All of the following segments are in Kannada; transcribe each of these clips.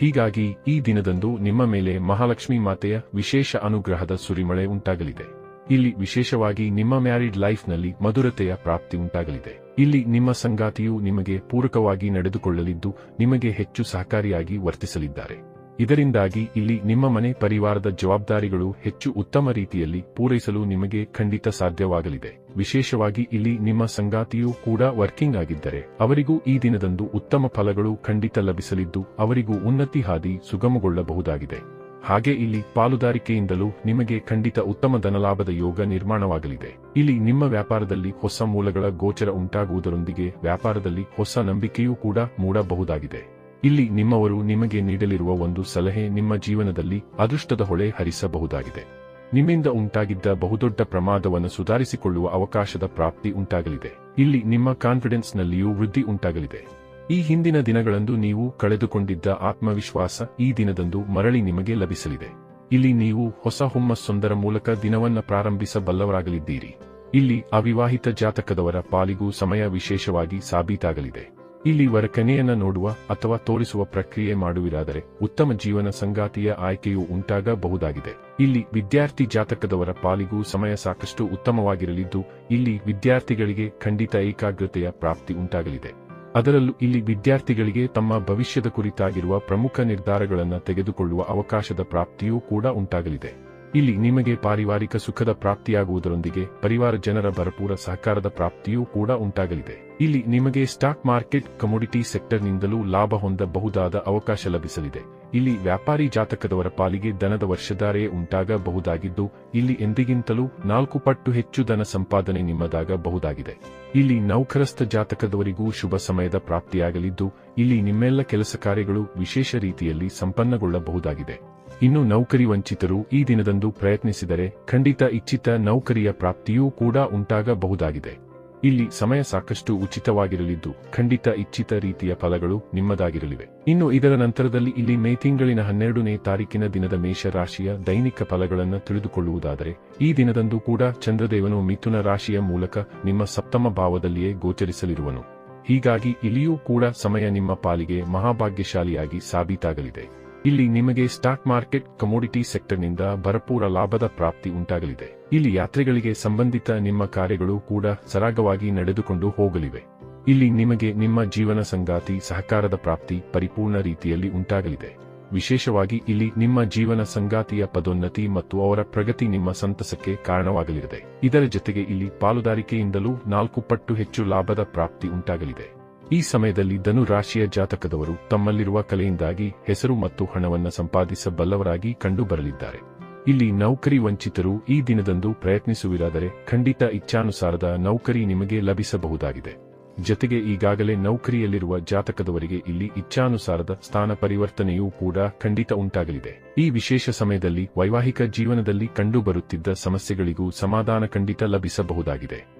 ಹೀಗಾಗಿ ಈ ದಿನದಂದು ನಿಮ್ಮ ಮೇಲೆ ಮಹಾಲಕ್ಷ್ಮಿ ಮಾತೆಯ ವಿಶೇಷ ಅನುಗ್ರಹದ ಸುರಿಮಳೆ ಉಂಟಾಗಲಿದೆ. ಇಲ್ಲಿ ವಿಶೇಷವಾಗಿ ನಿಮ್ಮ ಮ್ಯಾರಿಡ್ ಲೈಫ್ನಲ್ಲಿ ಮಧುರತೆಯ ಪ್ರಾಪ್ತಿ ಉಂಟಾಗಲಿದೆ. ಇಲ್ಲಿ ನಿಮ್ಮ ಸಂಗಾತಿಯು ನಿಮಗೆ ಪೂರಕವಾಗಿ ನಡೆದುಕೊಳ್ಳಲಿದ್ದು, ನಿಮಗೆ ಹೆಚ್ಚು ಸಹಕಾರಿಯಾಗಿ ವರ್ತಿಸಲಿದ್ದಾರೆ. ಇದರಿಂದಾಗಿ ಇಲ್ಲಿ ನಿಮ್ಮ ಮನೆ ಪರಿವಾರದ ಜವಾಬ್ದಾರಿಗಳು ಹೆಚ್ಚು ಉತ್ತಮ ರೀತಿಯಲ್ಲಿ ಪೂರೈಸಲು ನಿಮಗೆ ಖಂಡಿತ ಸಾಧ್ಯವಾಗಲಿದೆ. ವಿಶೇಷವಾಗಿ ಇಲ್ಲಿ ನಿಮ್ಮ ಸಂಗಾತಿಯೂ ಕೂಡ ವರ್ಕಿಂಗ್ ಆಗಿದ್ದರೆ ಅವರಿಗೂ ಈ ದಿನದಂದು ಉತ್ತಮ ಫಲಗಳು ಖಂಡಿತ ಲಭಿಸಲಿದ್ದು ಅವರಿಗೂ ಉನ್ನತಿ ಹಾದಿ ಸುಗಮಗೊಳ್ಳಬಹುದಾಗಿದೆ. ಹಾಗೆ ಇಲ್ಲಿ ಪಾಲುದಾರಿಕೆಯಿಂದಲೂ ನಿಮಗೆ ಖಂಡಿತ ಉತ್ತಮ ಧನಲಾಭದ ಯೋಗ ನಿರ್ಮಾಣವಾಗಲಿದೆ. ಇಲ್ಲಿ ನಿಮ್ಮ ವ್ಯಾಪಾರದಲ್ಲಿ ಹೊಸ ಮೂಲಗಳ ಗೋಚರ ಉಂಟಾಗುವುದರೊಂದಿಗೆ ವ್ಯಾಪಾರದಲ್ಲಿ ಹೊಸ ನಂಬಿಕೆಯೂ ಕೂಡ ಮೂಡಬಹುದಾಗಿದೆ. ಇಲ್ಲಿ ನಿಮ್ಮವರು ನಿಮಗೆ ನೀಡಲಿರುವ ಒಂದು ಸಲಹೆ ನಿಮ್ಮ ಜೀವನದಲ್ಲಿ ಅದೃಷ್ಟದ ಹೊಳೆ ಹರಿಸಬಹುದಾಗಿದೆ. ನಿಮ್ಮಿಂದ ಉಂಟಾಗಿದ್ದ ಬಹುದೊಡ್ಡ ಪ್ರಮಾದವನ್ನು ಸುಧಾರಿಸಿಕೊಳ್ಳುವ ಅವಕಾಶದ ಪ್ರಾಪ್ತಿ ಉಂಟಾಗಲಿದೆ. ಇಲ್ಲಿ ನಿಮ್ಮ ಕಾನ್ಫಿಡೆನ್ಸ್ನಲ್ಲಿಯೂ ವೃದ್ಧಿ ಉಂಟಾಗಲಿದೆ. ಈ ಹಿಂದಿನ ದಿನಗಳಂದು ನೀವು ಕಳೆದುಕೊಂಡಿದ್ದ ಆತ್ಮವಿಶ್ವಾಸ ಈ ದಿನದಂದು ಮರಳಿ ನಿಮಗೆ ಲಭಿಸಲಿದೆ. ಇಲ್ಲಿ ನೀವು ಹೊಸ ಹುಮ್ಮಸ್ಸೊಂದರ ಮೂಲಕ ದಿನವನ್ನ ಪ್ರಾರಂಭಿಸಬಲ್ಲವರಾಗಲಿದ್ದೀರಿ. ಇಲ್ಲಿ ಅವಿವಾಹಿತ ಜಾತಕದವರ ಪಾಲಿಗೂ ಸಮಯ ವಿಶೇಷವಾಗಿ ಸಾಬೀತಾಗಲಿದೆ. ಇಲ್ಲಿ ವರಕನೆಯನ್ನ ನೋಡುವ ಅಥವಾ ತೋರಿಸುವ ಪ್ರಕ್ರಿಯೆ ಮಾಡುವಿರಾದರೆ ಉತ್ತಮ ಜೀವನ ಸಂಗಾತಿಯ ಆಯ್ಕೆಯು ಉಂಟಾಗಬಹುದಾಗಿದೆ. ಇಲ್ಲಿ ವಿದ್ಯಾರ್ಥಿ ಜಾತಕದವರ ಪಾಲಿಗೂ ಸಮಯ ಸಾಕಷ್ಟು ಉತ್ತಮವಾಗಿರಲಿದ್ದು, ಇಲ್ಲಿ ವಿದ್ಯಾರ್ಥಿಗಳಿಗೆ ಖಂಡಿತ ಏಕಾಗ್ರತೆಯ ಪ್ರಾಪ್ತಿ ಉಂಟಾಗಲಿದೆ. ಅದರಲ್ಲೂ ಇಲ್ಲಿ ವಿದ್ಯಾರ್ಥಿಗಳಿಗೆ ತಮ್ಮ ಭವಿಷ್ಯದ ಕುರಿತಾಗಿರುವ ಪ್ರಮುಖ ನಿರ್ಧಾರಗಳನ್ನು ತೆಗೆದುಕೊಳ್ಳುವ ಅವಕಾಶದ ಪ್ರಾಪ್ತಿಯೂ ಕೂಡ ಉಂಟಾಗಲಿದೆ. ಇಲ್ಲಿ ನಿಮಗೆ ಪಾರಿವಾರಿಕ ಸುಖದ ಪ್ರಾಪ್ತಿಯಾಗುವುದರೊಂದಿಗೆ ಪರಿವಾರ ಜನರ ಭರಪೂರ ಸಹಕಾರದ ಪ್ರಾಪ್ತಿಯೂ ಕೂಡ ಉಂಟಾಗಲಿದೆ. ಇಲ್ಲಿ ನಿಮಗೆ ಸ್ಟಾಕ್ ಮಾರ್ಕೆಟ್ ಕಮೋಡಿಟಿ ಸೆಕ್ಟರ್ನಿಂದಲೂ ಲಾಭ ಹೊಂದಬಹುದಾದ ಅವಕಾಶ ಲಭಿಸಲಿದೆ. ಇಲ್ಲಿ ವ್ಯಾಪಾರಿ ಜಾತಕದವರ ಪಾಲಿಗೆ ದನದ ವರ್ಷಧಾರೆ ಉಂಟಾಗಬಹುದಾಗಿದ್ದು, ಇಲ್ಲಿ ಎಂದಿಗಿಂತಲೂ ನಾಲ್ಕು ಪಟ್ಟು ಹೆಚ್ಚು ಧನ ಸಂಪಾದನೆ ನಿಮ್ಮದಾಗಬಹುದಾಗಿದೆ. ಇಲ್ಲಿ ನೌಕರಸ್ಥ ಜಾತಕದವರಿಗೂ ಶುಭ ಸಮಯದ ಪ್ರಾಪ್ತಿಯಾಗಲಿದ್ದು, ಇಲ್ಲಿ ನಿಮ್ಮೆಲ್ಲ ಕೆಲಸ ಕಾರ್ಯಗಳು ವಿಶೇಷ ರೀತಿಯಲ್ಲಿ ಸಂಪನ್ನಗೊಳ್ಳಬಹುದಾಗಿದೆ. ಇನ್ನು ನೌಕರಿ ವಂಚಿತರು ಈ ದಿನದಂದು ಪ್ರಯತ್ನಿಸಿದರೆ ಖಂಡಿತ ಇಚ್ಛಿತ ನೌಕರಿಯ ಪ್ರಾಪ್ತಿಯೂ ಕೂಡ ಉಂಟಾಗಬಹುದಾಗಿದೆ. ಇಲ್ಲಿ ಸಮಯ ಸಾಕಷ್ಟು ಉಚಿತವಾಗಿರಲಿದ್ದು ಖಂಡಿತ ಇಚ್ಛಿತ ರೀತಿಯ ಫಲಗಳು ನಿಮ್ಮದಾಗಿರಲಿವೆ. ಇನ್ನು ಇದರ ನಂತರದಲ್ಲಿ ಇಲ್ಲಿ ಮೇ ತಿಂಗಳಿನ ಹನ್ನೆರಡನೇ ತಾರೀಕಿನ ದಿನದ ಮೇಷರಾಶಿಯ ದೈನಿಕ ಫಲಗಳನ್ನು ತಿಳಿದುಕೊಳ್ಳುವುದಾದರೆ ಈ ದಿನದಂದು ಕೂಡ ಚಂದ್ರದೇವನು ಮಿಥುನ ರಾಶಿಯ ಮೂಲಕ ನಿಮ್ಮ ಸಪ್ತಮ ಭಾವದಲ್ಲಿಯೇ ಗೋಚರಿಸಲಿರುವನು. ಹೀಗಾಗಿ ಇಲ್ಲಿಯೂ ಕೂಡ ಸಮಯ ನಿಮ್ಮ ಪಾಲಿಗೆ ಮಹಾಭಾಗ್ಯಶಾಲಿಯಾಗಿ ಸಾಬೀತಾಗಲಿದೆ. ಇಲ್ಲಿ ನಿಮಗೆ ಸ್ಟಾಕ್ ಮಾರ್ಕೆಟ್ ಕಮೋಡಿಟಿ ಸೆಕ್ಟರ್ನಿಂದ ಭರಪೂರ ಲಾಭದ ಪ್ರಾಪ್ತಿ ಉಂಟಾಗಲಿದೆ. ಇಲ್ಲಿ ಯಾತ್ರೆಗಳಿಗೆ ಸಂಬಂಧಿತ ನಿಮ್ಮ ಕಾರ್ಯಗಳು ಕೂಡ ಸರಾಗವಾಗಿ ನಡೆದುಕೊಂಡು ಹೋಗಲಿವೆ. ಇಲ್ಲಿ ನಿಮಗೆ ನಿಮ್ಮ ಜೀವನ ಸಂಗಾತಿ, ಸಹಕಾರದ ಪ್ರಾಪ್ತಿ ಪರಿಪೂರ್ಣ ರೀತಿಯಲ್ಲಿ ಉಂಟಾಗಲಿದೆ. ವಿಶೇಷವಾಗಿ ಇಲ್ಲಿ ನಿಮ್ಮ ಜೀವನ ಸಂಗಾತಿಯ ಪದೋನ್ನತಿ ಮತ್ತು ಅವರ ಪ್ರಗತಿ ನಿಮ್ಮ ಸಂತಸಕ್ಕೆ ಕಾರಣವಾಗಲಿದೆ. ಇದರ ಜೊತೆಗೆ ಇಲ್ಲಿ ಪಾಲುದಾರಿಕೆಯಿಂದಲೂ ನಾಲ್ಕು ಪಟ್ಟು ಹೆಚ್ಚು ಲಾಭದ ಪ್ರಾಪ್ತಿ ಉಂಟಾಗಲಿದೆ. ಈ ಸಮಯದಲ್ಲಿ ಧನು ರಾಶಿಯ ಜಾತಕದವರು ತಮ್ಮಲ್ಲಿರುವ ಕಲೆಯಿಂದಾಗಿ ಹೆಸರು ಮತ್ತು ಹಣವನ್ನು ಸಂಪಾದಿಸಬಲ್ಲವರಾಗಿ ಕಂಡುಬರಲಿದ್ದಾರೆ. ಇಲ್ಲಿ ನೌಕರಿ ವಂಚಿತರು ಈ ದಿನದಂದು ಪ್ರಯತ್ನಿಸುವಿರಾದರೆ ಖಂಡಿತ ಇಚ್ಛಾನುಸಾರದ ನೌಕರಿ ನಿಮಗೆ ಲಭಿಸಬಹುದಾಗಿದೆ. ಜೊತೆಗೆ ಈಗಾಗಲೇ ನೌಕರಿಯಲ್ಲಿರುವ ಜಾತಕದವರಿಗೆ ಇಲ್ಲಿ ಇಚ್ಛಾನುಸಾರದ ಸ್ಥಾನ ಪರಿವರ್ತನೆಯೂ ಕೂಡ ಖಂಡಿತ ಉಂಟಾಗಲಿದೆ. ಈ ವಿಶೇಷ ಸಮಯದಲ್ಲಿ ವೈವಾಹಿಕ ಜೀವನದಲ್ಲಿ ಕಂಡುಬರುತ್ತಿದ್ದ ಸಮಸ್ಯೆಗಳಿಗೂ ಸಮಾಧಾನ ಖಂಡಿತ ಲಭಿಸಬಹುದಾಗಿದೆ.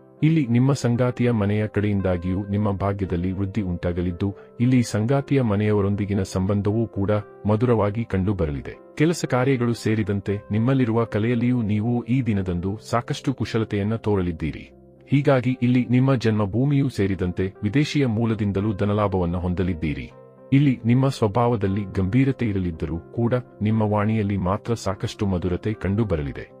ಇಲ್ಲಿ ನಿಮ್ಮ ಸಂಗಾತಿಯ ಮನೆಯ ಕಡೆಯಿಂದಾಗಿಯೂ ನಿಮ್ಮ ಭಾಗ್ಯದಲ್ಲಿ ವೃದ್ಧಿ ಉಂಟಾಗಲಿದ್ದು, ಇಲ್ಲಿ ಸಂಗಾತಿಯ ಮನೆಯವರೊಂದಿಗಿನ ಸಂಬಂಧವೂ ಕೂಡ ಮಧುರವಾಗಿ ಕಂಡುಬರಲಿದೆ. ಕೆಲಸ ಕಾರ್ಯಗಳು ಸೇರಿದಂತೆ ನಿಮ್ಮಲ್ಲಿರುವ ಕಲೆಯಲ್ಲಿಯೂ ನೀವು ಈ ದಿನದಂದು ಸಾಕಷ್ಟು ಕುಶಲತೆಯನ್ನ ತೋರಲಿದ್ದೀರಿ. ಹೀಗಾಗಿ ಇಲ್ಲಿ ನಿಮ್ಮ ಜನ್ಮಭೂಮಿಯೂ ಸೇರಿದಂತೆ ವಿದೇಶಿಯ ಮೂಲದಿಂದಲೂ ಧನಲಾಭವನ್ನು ಹೊಂದಲಿದ್ದೀರಿ. ಇಲ್ಲಿ ನಿಮ್ಮ ಸ್ವಭಾವದಲ್ಲಿ ಗಂಭೀರತೆ ಇರಲಿದ್ದರೂ ಕೂಡ ನಿಮ್ಮ ವಾಣಿಯಲ್ಲಿ ಮಾತ್ರ ಸಾಕಷ್ಟು ಮಧುರತೆ ಕಂಡುಬರಲಿದೆ.